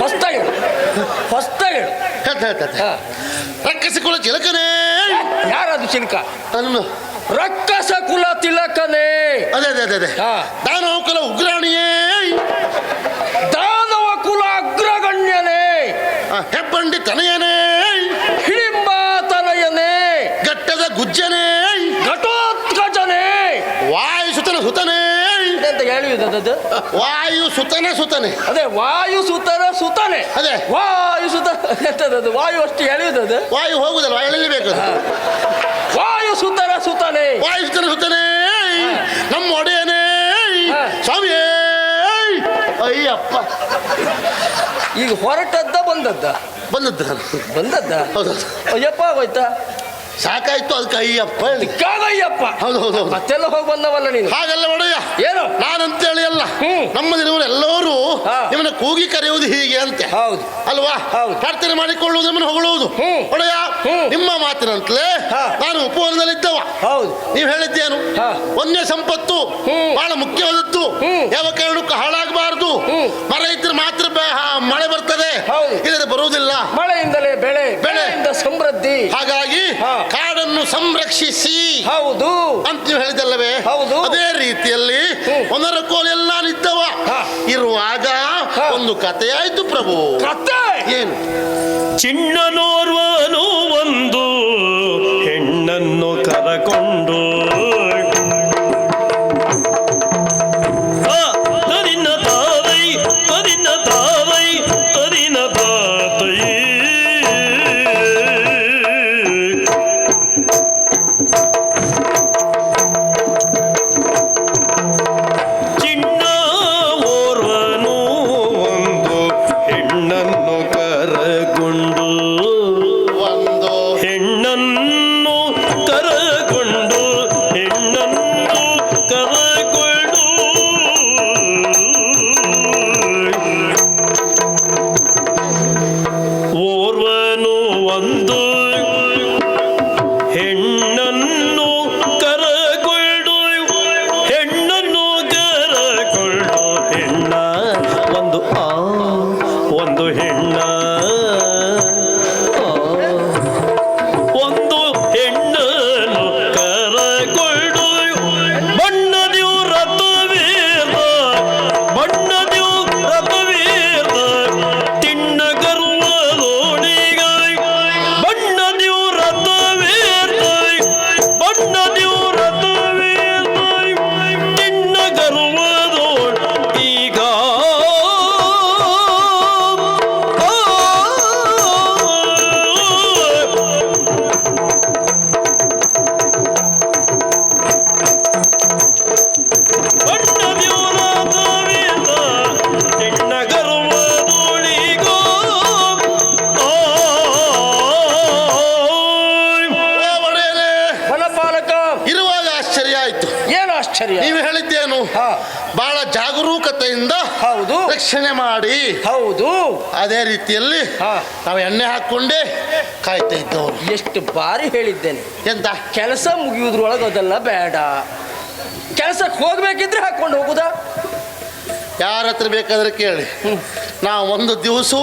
ಹೊಸ್ತಾಗಿ ಹೊಸ್ತಾಗಿ ರಕ್ಕಸ ಕುಲ ತಿಲಕನೇ! ಯಾರದು ಚಿಲ್ಕ ನಾನು ರಕ್ಕಸ ಕುಲ ತಿಲಕನೇ! ಅದೇ ಅದೇ ಅದೇ ಅದೇ. ಹಾ. ದಾನವ ಕುಲ ಉಗ್ರಾಣಿಯೇ! ದಾನವ ಕುಲ ಅಗ್ರಗಣ್ಯನೇ! ಹೆಬ್ಬಂಡಿ ತನಯನೇ! ಹಿಡಿಂಬ ತನಯನೇ! ಗಟ್ಟದ ಗುಜ್ಜನೇ! ವಾಯು ಸುತನೆ ಸುತನೆ. ಅದೇ ವಾಯು ಸುತರ ಸುತನೆ. ಅದೇ. ವಾಯು ಸುತ ಎಂತದದು? ವಾಯು ಅಷ್ಟು ಎಳೆಯುದು ವಾಯು ಹೋಗುದಲ್ಲ ಎಳಿಬೇಕು. ವಾಯು ಸುತರ ಸುತನೆ. ವಾಯು ಸುತರ ಸುತನೇ. ನಮ್ಮ ಒಡೆಯನೇ. ಸ್ವಾಮಿಯೇ. ಅಯ್ಯಪ್ಪ. ಈಗ ಹೊರಟದ್ದ ಬಂದದ್ದ? ಬಂದದ್ದ. ಬಂದದ್ದ? ಹೌದೌದು ಅಯ್ಯಪ್ಪ ಆಗೋಯ್ತಾ? ಸಾಕಾಯ್ತು ಅದಕ್ಕೆ ಅಯ್ಯಪ್ಪ ಹೇಳಿ ಹೌದೌದು ಹೌದು ಹೌದು ಹೌದು ಮತ್ತೆಲ್ಲ ಹೋಗಿ ಬಂದವಲ್ಲ ನೀನು ಹಾಗಲ್ಲ ಒಡೆಯ ಏನು ನಾನಂತೇಳಿ ಅಲ್ಲ ಹ್ಮ್. ನಮ್ಮ ಎಲ್ಲರೂ ಹಾ. ನಿಮ್ಮನ್ನ ಕೂಗಿ ಕರೆಯುವುದು ಹೀಗೆ ಅಂತೆ ಹೌದು ಅಲ್ವಾ ಹೌದು. ಪ್ರಾರ್ಥನೆ ಮಾಡಿಕೊಳ್ಳುವುದು ನಿಮ್ಮನ್ನು ಹೊಗಳುವುದು ಹ್ಮ್. ಒಡೆಯ ಹ್ಮ್. ನಿಮ್ಮ ಮಾತಿನಂತಲೇ ಹಾ. ನಾನು ಉಪವನದಲ್ಲಿದ್ದವ ಹೌದು ನೀವು ಹೇಳಿದ್ದೇನು ಹಾ. ವನ್ಯ ಸಂಪತ್ತು ಹ್ಮ್. ಬಹಳ ಮುಖ್ಯವಾದದ್ದು ಹ್ಮ್. ಯಾವ ಕಾರಣಕ್ಕೂ ಹಾಳಾಗಬಾರದು ಹ್ಮ್. ಮರ ಇದ್ರೆ ಮಾತ್ರ ಬೆ- ಹಾ, ಮಳೆ ಬರ್ತದೆ ಹೌದು. ಇಲ್ಲದೆ ಬರುವುದಿಲ್ಲ ಮಳೆಯಿಂದಲೇ ಬೆಳೆ ಬೆಳೆ. ಬೆಳೆಯಿಂದ ಸಮೃದ್ಧಿ ಹಾಗಾಗಿ ಹಾ. ಕಾಡನ್ನು ಸಂರಕ್ಷಿಸಿ ಹೌದು. ಅಂತ ನೀವು ಹೇಳಿದಲ್ಲವೇ ಹೌದು. ಅದೇ ರೀತಿಯಲ್ಲಿ. ಒಂದರ ಕೋಲ್ ಎಲ್ಲ ನಿದ್ದವ. ಇರುವಾಗ. ಒಂದು ಕಥೆಯಾಯ್ತು ಪ್ರಭು. ಕತೆ? ಏನು? ಚಿಣ್ಣನೋರ್ವನು ಒಂದು ಹೆಣ್ಣನ್ನು ಕರಕೊಂಡು ಆಶ್ಚರ್ಯ? ನೀವು ಹೇಳಿದ್ದೇನು? ಹಾ. ಬಹಳ ಜಾಗರೂಕತೆಯಿಂದ ಹೌದು. ರಕ್ಷಣೆ ಮಾಡಿ. ಹೌದು. ಅದೇ ರೀತಿಯಲ್ಲಿ ಹಾ. ನಾವು ಎಣ್ಣೆ ಹಾಕೊಂಡೆ ಕಾಯ್ತಾ ಇದ್ದವರು. ಎಷ್ಟು ಬಾರಿ ಹೇಳಿದ್ದೇನೆ. ಎಂತ? ಕೆಲಸ ಮುಗಿಯುವುದ್ರೊಳಗೆ ಅದೆಲ್ಲ ಬೇಡ. ಕೆಲಸಕ್ಕೆ ಹೋಗ್ಬೇಕಿದ್ರೆ ಹಾಕೊಂಡು ಹೋಗುದಾ? ಯಾರ ಹತ್ರ ಬೇಕಾದ್ರೆ ಕೇಳಿ. ನಾವು ಒಂದು ದಿವಸ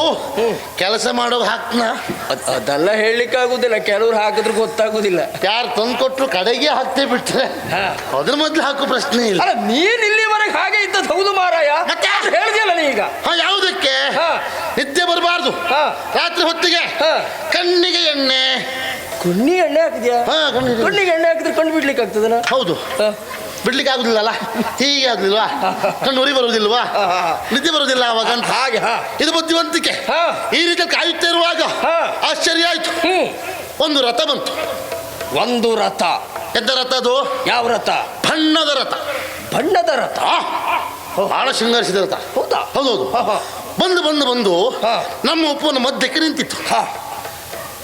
ಕೆಲಸ ಮಾಡೋದು ಹಾಕ್ನ. ಅದ್- ಅದೆಲ್ಲ ಹೇಳಲಿಕ್ಕಾಗುದಿಲ್ಲ. ಕೆಲವ್ರು ಹಾಕಿದ್ರೆ ಗೊತ್ತಾಗುದಿಲ್ಲ. ಯಾರು ತಂದ್ಕೊಟ್ರು ಕಡೆಗೆ ಹಾಕ್ತೇ ಬಿಟ್ರೆ. ಅದ್ರ ಮೊದ್ಲು ಹಾಕೋ ಪ್ರಶ್ನೆ ಇಲ್ಲ. ಅಲ್ಲ ನೀನ್ ಇಲ್ಲಿವರೆಗೆ ಹಾಗೆ ಇದ್ದ ಹೌದು ಮಾರಾಯ. ಮತ್ತೆ? ಹೇಳಿದೆಯಲ್ಲ ಈಗ. ಹಾ ಯಾವುದಕ್ಕೆ. ನಿದ್ದೆ ಬರಬಾರ್ದು. ರಾತ್ರಿ ಹೊತ್ತಿಗೆ. ಕಣ್ಣಿಗೆ ಎಣ್ಣೆ. ಕಣ್ಣಿಗೆ ಎಣ್ಣೆ ಹಾಕಿದ್ಯಾ. ಕಣ್ಣಿಗೆ ಎಣ್ಣೆ. ಹಾಕಿದ್ರೆ ಕಣ್ಣು ಬಿಡ್ಲಿಕ್ಕೆ ಆಗ್ತದಲ್ಲ ಹೌದು ಬಿಡ್ಲಿಕ್ಕೆ ಆಗುದಿಲ್ಲಲ್ಲ? ಹೀಗೆ ಆಗುದಿಲ್ವಾ? ಕಣ್ಣು ಉರಿ ಬರುವುದಿಲ್ವಾ. ನಿದ್ದೆ ಬರುವುದಿಲ್ಲ ಅವಾಗ ಅಂತ? ಹಾಗೆ ಹಾ. ಇದು ಬುದ್ಧಿವಂತಿಕೆ. ಈ ರೀತಿ ಕಾಯುತ್ತಾ ಇರುವಾಗ. ಆಶ್ಚರ್ಯ ಆಯ್ತು. ಒಂದು ರಥ ಬಂತು. ಒಂದು ರಥ. ಎದ್ದ ರಥ ಅದು? ಯಾವ ರಥ? ಬಣ್ಣದ ರಥ. ಬಣ್ಣದ ರಥ? ಬಹಳ ಶೃಂಗರಿಸಿದ ರಥ. ಹೌದಾ? ಹೌದೌದು. ಬಂದು ಬಂದು ಬಂದು. ನಮ್ಮ ಉಪ್ಪನ ಮಧ್ಯಕ್ಕೆ ನಿಂತಿತ್ತು. ಹಾ.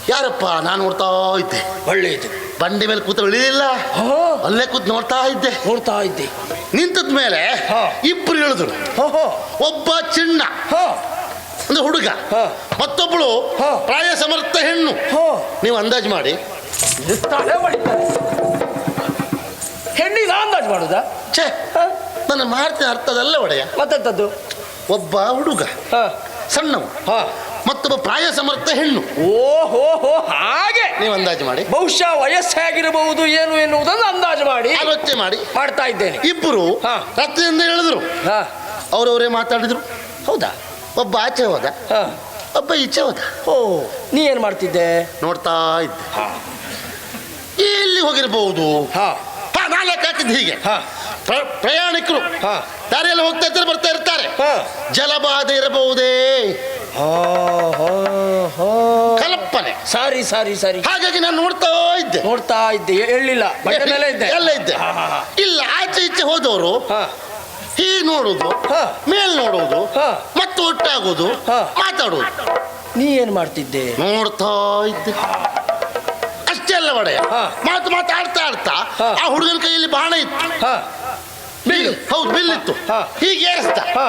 ಯಾರಪ್ಪ ನಾನು ನೋಡ್ತಾ ಇದ್ದೆ. ಒಳ್ಳೆಯದು. ಬಂಡಿ ಮೇಲೆ ಕೂತ ಇಳಿಲಿಲ್ಲ. ಹಾ. ಅಲ್ಲೇ ಕೂತ್ ನೋಡ್ತಾ ಇದ್ದೆ. ನೋಡ್ತಾ ಇದ್ದೆ. ನಿಂತದ ಮೇಲೆ. ಇಬ್ರು ಇಳಿದ್ರು. ಒಬ್ಬ ಚಿನ್ನ. ಹೋ. ಅಂದ್ರೆ ಹುಡುಗ. ಹಾ. ಮತ್ತೊಬ್ಬಳು ಹಾ. ಪ್ರಾಯ ಸಮರ್ಥ ಹೆಣ್ಣು. ಹೋ. ನೀವು ಅಂದಾಜು ಮಾಡಿ. ಹೆಣ್ಣಿಗೆ ಅಂದಾಜು ಮಾಡುದಾ? ಛೇ. ನನ್ನ ಮಾಡ್ತೀನಿ ಅರ್ಥದಲ್ಲ ಒಡೆಯ ಮತ್ತೆಂತದ್ದು? ಒಬ್ಬ ಹುಡುಗ. ಹಾ. ಸಣ್ಣವ ಹಾ. ಮತ್ತೊಬ್ಬ ಪ್ರಾಯ ಸಮರ್ಥ ಹೆಣ್ಣು. ಓಹೋ ಹೋ ಹಾಗೆ. ನೀವು ಅಂದಾಜು ಮಾಡಿ. ಬಹುಶಃ ವಯಸ್ಸಾಗಿರಬಹುದು ಏನು ಎನ್ನುವುದನ್ನು ಅಂದಾಜು ಮಾಡಿ. ಆಲೋಚನೆ ಮಾಡಿ. ಮಾಡ್ತಾ ಇದ್ದೇನೆ. ಇಬ್ಬರು ಹಾ. ಹೇಳಿದ್ರು. ಇಳಿದ್ರು ಹಾ. ಅವರವರೇ ಮಾತಾಡಿದ್ರು. ಹೌದಾ? ಒಬ್ಬ ಆಚೆ ಹೋದ. ಹಾ. ಒಬ್ಬ ಈಚೆ ಹೋದ. ಓ ನೀ ಏನ್ ಮಾಡ್ತಿದ್ದೆ? ನೋಡ್ತಾ ಇದ್ದೆ. ಎಲ್ಲಿ ಹೋಗಿರ್ಬಹುದು? ಹಾ. ಹಾ ನಾಳೆ ಹಾಕಿದ್ದು ಹೀಗೆ? ಹಾ. ಪ್ರ- ಪ್ರಯಾಣಿಕರು ಹಾ. ದಾರಿಯಲ್ಲಿ ಹೋಗ್ತಾ ಇರ್ತಾರೆ ಬರ್ತಾ ಇರ್ತಾರೆ. ಹಾ. ಜಲಬಾಧೆ ಇರಬಹುದೇ? ಕಲ್ಪನೆ ಸಾರಿ ಸಾರಿ ಸಾರಿ. ಹಾಗಾಗಿ ನಾನು ನೋಡ್ತಾ ಇದ್ದೆ. ನೋಡ್ತಾ ಇದ್ದೆ ಹೇಳಿಲ್ಲ ಬಟ್ಟೆ ಮೇಲೆ ಇದ್ದೆ. ಎಲ್ಲ ಇದ್ದೆ. ಇಲ್ಲ ಆಚೆ ಈಚೆ ಹೋದವರು ಹೀ. ನೋಡುದು. ಮೇಲ್ ನೋಡುವುದು ಹಾ. ಮತ್ತು ಒಟ್ಟಾಗುದು. ಮಾತಾಡುವುದು ನೀ ಏನ್ ಮಾಡ್ತಿದ್ದೆ? ನೋಡ್ತಾ ಇದ್ದೆ. ಅಷ್ಟೇ ಅಲ್ಲ ಒಡೆಯ. ಮಾತು ಮಾತಾಡ್ತಾ ಆಡ್ತಾ. ಆ ಹುಡುಗನ ಕೈಯಲ್ಲಿ ಬಾಣ ಇತ್ತು. ಹಾ. ಬಿಲ್ ಹೌದು ಬಿಲ್ ಇತ್ತು. ಹೀಗೆ ಏರಿಸ್ತ. ಹಾ.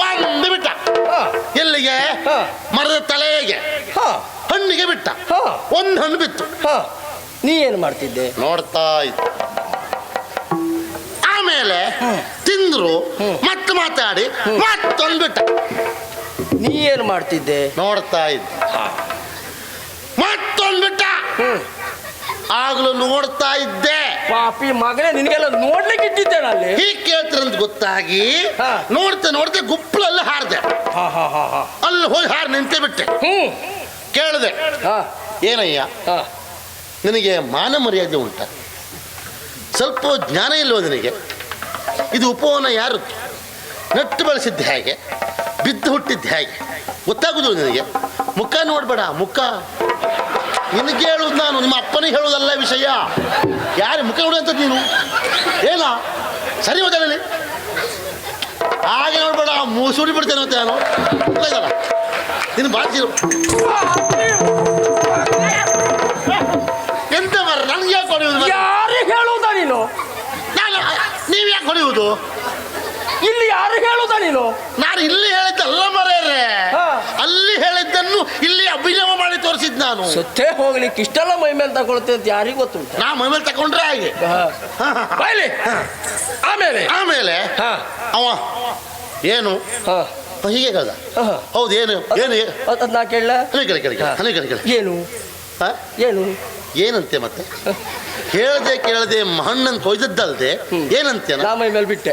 ಒಂದು ಬಿಟ್ಟ. ಎಲ್ಲಿಗೆ? ಹಾ. ಮರದ ತಲೆಗೆ. ಹಾ. ಹಣ್ಣಿಗೆ ಬಿಟ್ಟ. ಒಂದು ಹಣ್ಣು ಬಿತ್ತು. ನೀ ಏನು ಮಾಡ್ತಿದ್ದೆ? ನೋಡ್ತಾ ಇತ್ತು ಆಮೇಲೆ ತಿಂದ್ರು ಮತ್ತೆ ಮಾತಾಡಿ ಮತ್ತೊಂದು ಬಿಟ್ಟ ನೀ ಏನು ಮಾಡ್ತಿದ್ದೆ? ನೋಡ್ತಾ ಇದ್ದ. ಮತ್ತೊಂದು ಬಿಟ್ಟ ಆಗ್ಲೂ ನೋಡ್ತಾ ಇದ್ದೆ. ಪಾಪಿ ಮಗನೇ ನಿನಗೆಲ್ಲ ನೋಡ್ಲಿಕ್ಕೆ ಇಟ್ಟಿದ್ದೆ ಅಲ್ಲಿ. ಹೀಗೆ ಕೇಳ್ತಾರಂತ ಗೊತ್ತಾಗಿ ನೋಡ್ತೆ ನೋಡ್ತೆ ನೋಡ್ತಾ ಗುಪ್ಪಲಲ್ಲಿ ಹಾರ್ದೆ. ಹಾ ಹಾ ಹಾ ಹಾ. ಅಲ್ಲಿ ಹೋಗಿ ಹಾರ್ ನಿಂತೇ ಬಿಟ್ಟೆ. ಹ್ಮ್ ಕೇಳಿದೆ. ಹಾ. ಏನಯ್ಯ? ಹಾ. ನಿನಗೆ ಮಾನ ಮರ್ಯಾದೆ ಉಂಟ? ಸ್ವಲ್ಪ ಜ್ಞಾನ ಇಲ್ವೋ ನಿನಗೆ? ಇದು ಉಪವನ ಯಾರು? ನೆಟ್ಟು ಬಳಸಿದ್ದೆ ಹೇಗೆ? ಬಿದ್ದು ಹುಟ್ಟಿದ್ದು ಹೇಗೆ? ಗೊತ್ತಾಗುದು ನಿನಗೆ? ಮುಖ ನೋಡಬೇಡ ಮುಖ. ನಿನಗೆ ಹೇಳುದು ನಾನು ನಿಮ್ಮ ಅಪ್ಪನಿಗೆ ಹೇಳುವುದಲ್ಲ ವಿಷಯ. ಯಾರು ಮುಖ ಅಂತ ನೀನು? ಏನ? ಸರಿ ಹೋದಲ್ಲಿ ಹಾಗೆ ನೋಡ್ಬೇಡ ಮೂಸೂಡಿ ಬಿಡ್ತೇನೆ ಮತ್ತೆ ನಾನು. ಇಲ್ಲ ಇದಲ್ಲ. ನೀನು ಬಾಚಿರು ಎಂತ ಮಾರ ನನ್ಗೆ ಯಾಕೆ ಹೊಡೆಯುವುದು? ಯಾರಿಗೆ ಹೇಳುವುದ ನೀನು? ನಾನು ನೀವು ಯಾಕೆ ಹೊಡೆಯುವುದು? ಇಲ್ಲಿ ಯಾರು ಹೇಳುದ ನೀನು? ನಾನು ಇಲ್ಲಿ ಹೇಳಿದ್ದಲ್ಲ ಮರೆಯರೆ. ಅಲ್ಲಿ ಹೇಳಿದ್ದನ್ನು ಇಲ್ಲಿ ಅಭಿನವ ಮಾಡಿ ತೋರಿಸಿದ್ ನಾನು. ಸತ್ತೇ ಹೋಗ್ಲಿಕ್ಕೆ ಇಷ್ಟೆಲ್ಲ ಮೈ ಮೇಲೆ ತಗೊಳ್ತೆ ಅಂತ ಯಾರಿಗೂ ಗೊತ್ತುಂಟ? ನಾ ಮೊಬೈಲ್ ತಕೊಂಡ್ರೆ ಹಾಗೆ. ಬಾಯ್ಲಿ. ಆಮೇಲೆ. ಆಮೇಲೆ ಹಾ. ಅವ ಏನು? ಹೀಗೆ ಕದ. ಹೌದು ಏನು ಏನು ನಾ ಕೇಳ ಕೇಳಿ ಕೇಳಿ ಹಾ. ಕೇಳಿ ಕೇಳಿ. ಏನು? ಏನು? ಏನಂತೆ ಮತ್ತೆ? ಹೇಳದೆ ಕೇಳದೆ ಮಣ್ಣನ್ನು ಕೊಯ್ದದ್ದಲ್ದೆ ಏನಂತೆ ನಾ ಮೈ ಮೇಲೆ ಬಿಟ್ಟೆ.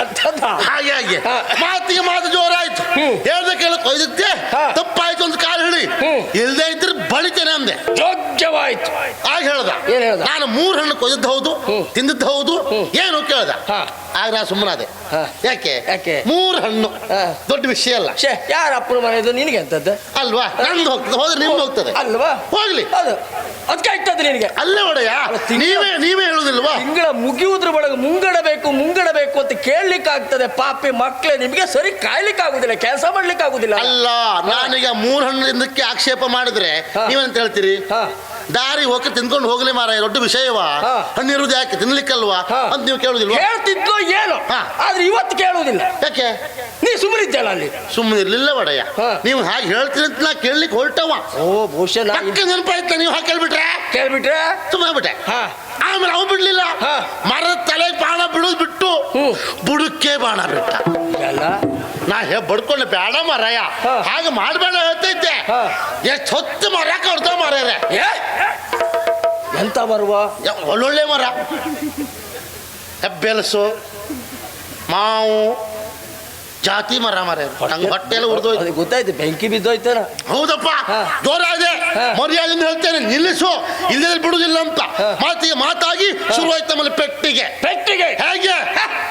ಎಂತದ? ಹಾಗೆ ಹಾಗೆ. ಮಾತಿಗೆ ಮಾತು ಜೋರಾಯ್ತು. ಹೇಳ್ದೆ ಕೇಳ ಕೊಯ್ದದ್ದೆ. ತಪ್ಪಾಯ್ತು ಒಂದು ಕಾಲು ಹೇಳಿ ಹ್ಮ್. ಇಲ್ದೇ ಇದ್ರೆ ಬಳಿತೇನೆ ಅಂದೆ ಯೋಗ್ಯವಾಯ್ತು ಆಗ ಹೇಳ್ದ ಏನ್ ಹೇಳ್ದ? ನಾನು ಮೂರು ಹಣ್ಣು ಕೊಯ್ದಿದ್ದು ಹೌದು ತಿಂದಿದ್ದು ಹೌದು. ಏನು ಕೇಳ್ದ. ಆಗ ನಾ ಸುಮ್ಮನಾದೆ. ಯಾಕೆ ಯಾಕೆ? ಮೂರು ಹಣ್ಣು. ದೊಡ್ಡ ವಿಷಯ ಅಲ್ಲ ಯಾರ ಅಪ್ಪನ ಮನೆಯದು ನಿನಗೆ ಅಂತದ್ದು ಅಲ್ವಾ ನಂದು ಹೋಗ್ತದೆ ಹೋದ್ರೆ ನಿಮ್ದು ಹೋಗ್ತದೆ ಅಲ್ವಾ ಹೋಗ್ಲಿ ಅದು ಅದಕ್ಕೆ ಆಗ್ತದೆ ನಿನಗೆ ಅಲ್ಲೇ ಒಡೆಯ ನೀವೇ ನೀವೇ ಹೇಳುದಿಲ್ವಾ ತಿಂಗಳ ಮುಗಿಯುವುದ್ರ ಒಳಗೆ ಮುಂಗಡಬೇಕು ಮುಂಗಡಬೇಕು ಅಂತ ಕೇಳಲಿಕ್ಕೆ ಆಗ್ತದೆ ಪಾಪಿ ಮಕ್ಕಳೇ ನಿಮಗೆ ಸರಿ ಕಾಯ್ಲಿಕ್ಕೆ ಆಗುದಿಲ್ಲ ಕೆಲಸ ಮಾಡ್ಲಿಕ್ಕೆ ಆಗುದಿಲ್ಲ ಅಲ್ಲ ನಾನೀಗ ಮೂರ್ ಹಣ್ಣು ಹಿಂದಕ್ಕೆ ಆಕ್ಷೇಪ ಮಾಡಿದ್ರೆ. ನೀವಂತ ಹೇಳ್ತೀರಿ? ದಾರಿ ಹೋಗಿ ತಿನ್ಕೊಂಡು ಹೋಗ್ಲಿ ಮಾರ ದೊಡ್ಡ ವಿಷಯವಾ. ಹಣ್ಣಿರುದು ಯಾಕೆ ತಿನ್ಲಿಕ್ಕಲ್ವಾ? ಅಂತ ನೀವು ಕೇಳುದಿಲ್ವಾ? ಹೇಳ್ತಿದ್ಲು ಏನು. ಆದ್ರೆ ಇವತ್ತು ಕೇಳುವುದಿಲ್ಲ ಯಾಕೆ? ನೀ ಸುಮ್ಮನಿದ್ದಲ್ಲ ಅಲ್ಲಿ. ಸುಮ್ಮನಿರ್ಲಿಲ್ಲ ಒಡೆಯ. ನೀವು ಹಾಗೆ ಹೇಳ್ತೀನಿ ಅಂತ ನಾ ಕೇಳಲಿಕ್ಕೆ ಹೊರಟವ. ಓ ಬಹುಶಃ ನೆನಪಾಯ್ತ ನೀವು ಹಾಗೆ ಕೇಳ್ಬಿಟ್ರೆ? ಕೇಳ್ಬಿಟ್ರೆ? ಸುಮ್ಮನೆ ಬಿಟ್ಟೆ ಹಾ. ಆಮೇಲೆ ಅವು ಬಿಡ್ಲಿಲ್ಲ. ಮರದ ತಲೆ ಬಾಣ ಬಿಡೋದು ಬಿಟ್ಟು. ಬುಡಕ್ಕೆ ಬಾಣ ಬಿಟ್ಟ. ಎಲ್ಲ ನಾ ಹೇ ಬಡ್ಕೊಂಡೆ ಬೇಡ ಮಾರಾಯ. ಹಾಗೆ ಮಾಡಬೇಡ ಹೇಳ್ತೈತೆ. ಎಷ್ಟು ಹೊತ್ತು ಮರಕ್ಕೆ ಕಡ್ದ ಮಾರ್ಯಾರೆ ಏ? ಎಂತ ಬರುವ ಒಳ್ಳೊಳ್ಳೆ ಮರ ಹೆಬ್ಬೆಲಸು ಮಾವು ಜಾತಿ ಮರ ಮರ ನಂಗೆ ಹೊಟ್ಟೆ ಎಲ್ಲ ಉರಿದೋಯ್ತು. ಅದು ಗೊತ್ತಾಯ್ತು ಬೆಂಕಿ ಬಿದ್ದೋಯ್ತಾನ? ಹೌದಪ್ಪ ಮರ್ಯಾದೆ ಮರ್ಯಾದೆಯಿಂದ ಹೇಳ್ತೇನೆ ನಿಲ್ಲಿಸು. ಇಲ್ಲದೆ ಬಿಡುದಿಲ್ಲ ಅಂತ. ಮಾತಿಗೆ ಮಾತಾಗಿ ಶುರುವಾಯ್ತು ನಮ್ಮಲ್ಲಿ ಪೆಟ್ಟಿಗೆ. ಪೆಟ್ಟಿಗೆ? ಹೇಗೆ?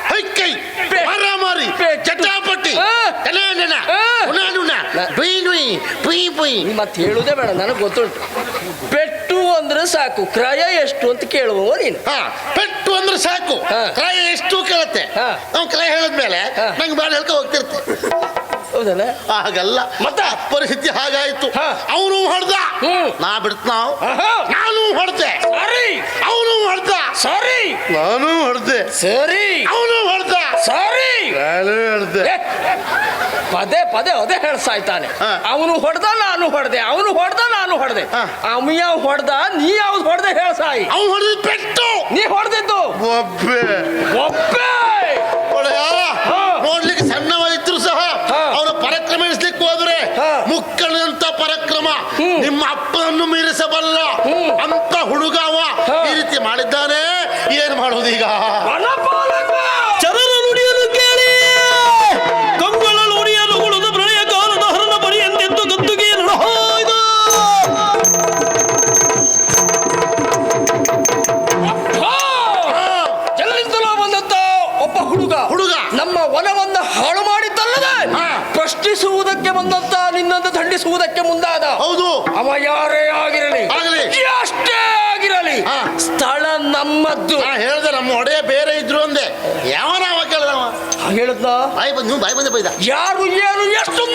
ಹೈಕೈ ಪೆ- ಮರ ಮಾರಿ ಪೆಟ್ಟು. ಚಟಾಪಟಿ. ಹಾ. ಎನ ಎನ, ಹಾ. ಉಣ ನುಣ, ನ- ಬುಯ್ ನುಯ್, ಬುಯ್ ಬುಯ್. ಮತ್ತೆ ಹೇಳುದೇ ಬೇಡ ನನಗೆ ಗೊತ್ತುಂಟು. ಪೆಟ್ಟು ಅಂದ್ರೆ ಸಾಕು ಕ್ರಯ ಎಷ್ಟು ಅಂತ ಕೇಳುವ ನೀನು ಹಾ ಪೆಟ್ಟು ಅಂದ್ರೆ ಸಾಕು. ಕ್ರಯ ಎಷ್ಟು ಕೇಳುತ್ತೆ. ನಾವು ಕ್ರಯ ಹೇಳಿದ್ಮೇಲೆ. ನಂಗೆ ಬಾಳ ಹೇಳ್ಕೊ ಹೋಗ್ತಿರ್ತೆ ಹೌದಲ್ಲ? ಹಾಗಲ್ಲ. ಮತ್ತೆ? ಪರಿಸ್ಥಿತಿ ಹಾಗಾಯ್ತು. ಅವನು ಹೊಡೆದ. ನಾ ಬಿಡ್ತ ನಾವು. ನಾನು ಹೊಡೆದೆ. ಸರಿ. ಅವನು ಹೊಡೆದ. ಸರಿ. ನಾನು ಹೊಡೆದೆ. ಸರಿ. ಅವನು ಹೊಡೆದ. ಸರಿ. ನಾನು ಹೊಡೆದೆ. ಪದೇ ಪದೇ ಅದೇ ಹೇಳ್ಸಾಯ್ತಾನೆ. ಅವನು ಹೊಡೆದ ನಾನು ಹೊಡೆದೆ. ಅವನು ಹೊಡೆದ ನಾನು ಹೊಡೆದೆ. ಅಮಿಯ ಹೊಡೆದ ನೀ ಯಾವ್ದು ಹೊಡೆದೆ ಹೇಳ್ಸಾಯಿ. ಅವ್ನು ಹೊಡೆದ ಪೆಟ್ಟು. ನೀ ಹೊಡೆದಿದ್ದು. ಒಬ್ಬೆ. ಒಪ್ಪೆ ಒಳ್ಳೆಯ ಹಾ. ನೋಡ್ಲಿಕ್ಕೆ ಸಣ್ಣವಾಗಿದ್ರು ಸಹ ಹಾ. ಅವರ ಪರಾಕ್ರಮ ಎಣಿಸ್ಲಿಕ್ಕೆ ಹೋದ್ರೆ ಹಾ. ಮುಕ್ಕಳಂತ ಪರಕ್ರಮ. ನಿಮ್ಮ ಅಪ್ಪನನ್ನು ಮೀರಿಸಬಲ್ಲ. ಅಂತ ಹುಡುಗಾವ ಈ ರೀತಿ ಮಾಡಿದ್ದಾನೆ ಏನ್ ಮಾಡುವುದೀಗ ಅವ ಯಾರೇ ಆಗಿರಲಿ ಆಗಲಿ. ಎಷ್ಟೇ ಆಗಿರಲಿ ಹಾ. ಸ್ಥಳ ನಮ್ಮದ್ದು ನಾ ಹೇಳ್ದೆ ನಮ್ಮ ಒಡೆಯ ಬೇರೆ ಇದ್ರು ಅಂದೆ ಯಾವನ ಅವ ಕೇಳ್ದವ ಹೇಳಿದ್ನ ಬಾಯಿ ಬಂದ್ ನೀವು ಬಾಯಿ ಬಂದೆ ಬೈದ ಯಾರು ಏನು ಎಷ್ಟು.